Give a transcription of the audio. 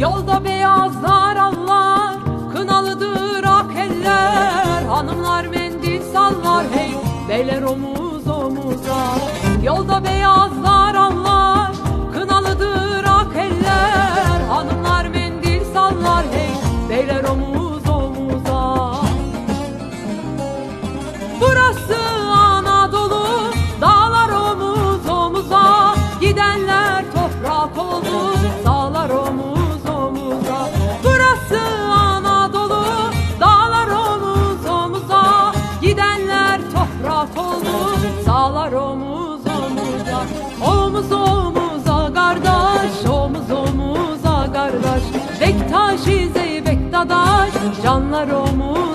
Yolda beyazlar allar, kınalıdır ak eller. Hanımlar mendil sallar hey, beyler omuz omuza Omuz omuza kardeş, omuz omuza kardeş. Bektaşi Zeybek dadaş, canlar omuz